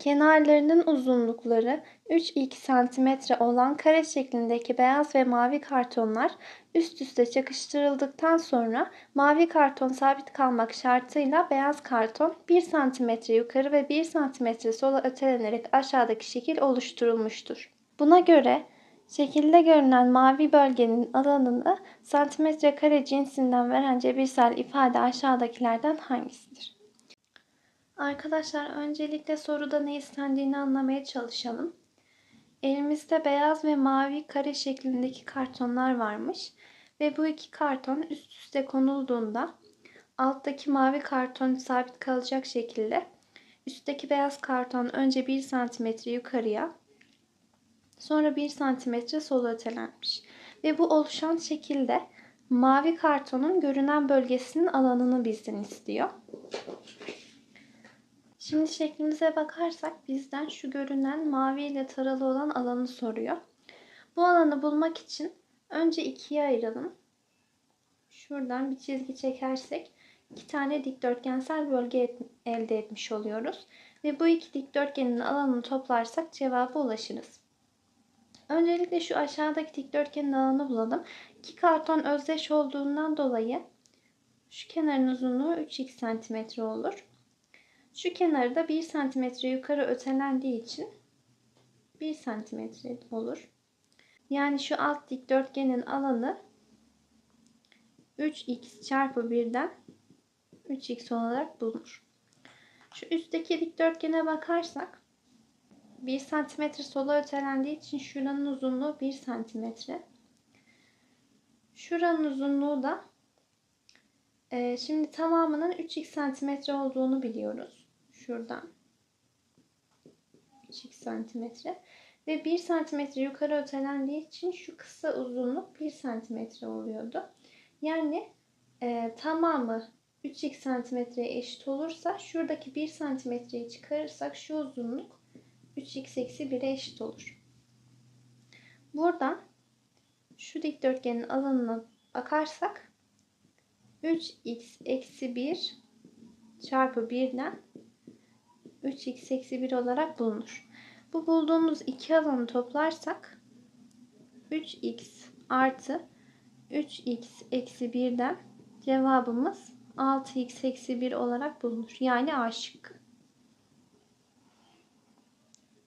Kenarlarının uzunlukları 3-2 cm olan kare şeklindeki beyaz ve mavi kartonlar üst üste çakıştırıldıktan sonra mavi karton sabit kalmak şartıyla beyaz karton 1 cm yukarı ve 1 cm sola ötelenerek aşağıdaki şekil oluşturulmuştur. Buna göre şekilde görünen mavi bölgenin alanını santimetre kare cinsinden veren cebirsel ifade aşağıdakilerden hangisidir? Arkadaşlar öncelikle soruda ne istendiğini anlamaya çalışalım. Elimizde beyaz ve mavi kare şeklindeki kartonlar varmış ve bu iki karton üst üste konulduğunda alttaki mavi karton sabit kalacak şekilde üstteki beyaz karton önce 1 cm yukarıya sonra 1 cm sola ötelenmiş. Ve bu oluşan şekilde mavi kartonun görünen bölgesinin alanını bizden istiyor. Şimdi şeklimize bakarsak bizden şu görünen mavi ile taralı olan alanı soruyor. Bu alanı bulmak için önce ikiye ayıralım. Şuradan bir çizgi çekersek iki tane dikdörtgensel bölge et, elde etmiş oluyoruz. Ve bu iki dikdörtgenin alanını toplarsak cevaba ulaşırız. Öncelikle şu aşağıdaki dikdörtgenin alanını bulalım. İki karton özdeş olduğundan dolayı şu kenarın uzunluğu 3x cm olur. Şu kenarı da 1 cm yukarı ötelendiği için 1 cm olur. Yani şu alt dikdörtgenin alanı 3x çarpı 1'den 3x olarak bulunur. Şu üstteki dikdörtgene bakarsak 1 cm sola ötelendiği için şuranın uzunluğu 1 cm. Şuranın uzunluğu da e, şimdi tamamının 3x cm olduğunu biliyoruz şuradan 3 santimetre ve 1 santimetre yukarı ötelendiği için şu kısa uzunluk 1 santimetre oluyordu. Yani e, tamamı 3x santimetreye eşit olursa şuradaki 1 santimetreyi çıkarırsak şu uzunluk 3x eksi 1'e eşit olur. Buradan şu dikdörtgenin alanına bakarsak 3x eksi 1 çarpı 1'den 3x eksi 1 olarak bulunur. Bu bulduğumuz iki alanı toplarsak 3x artı 3x eksi 1'den cevabımız 6x eksi 1 olarak bulunur. Yani A şıkkı.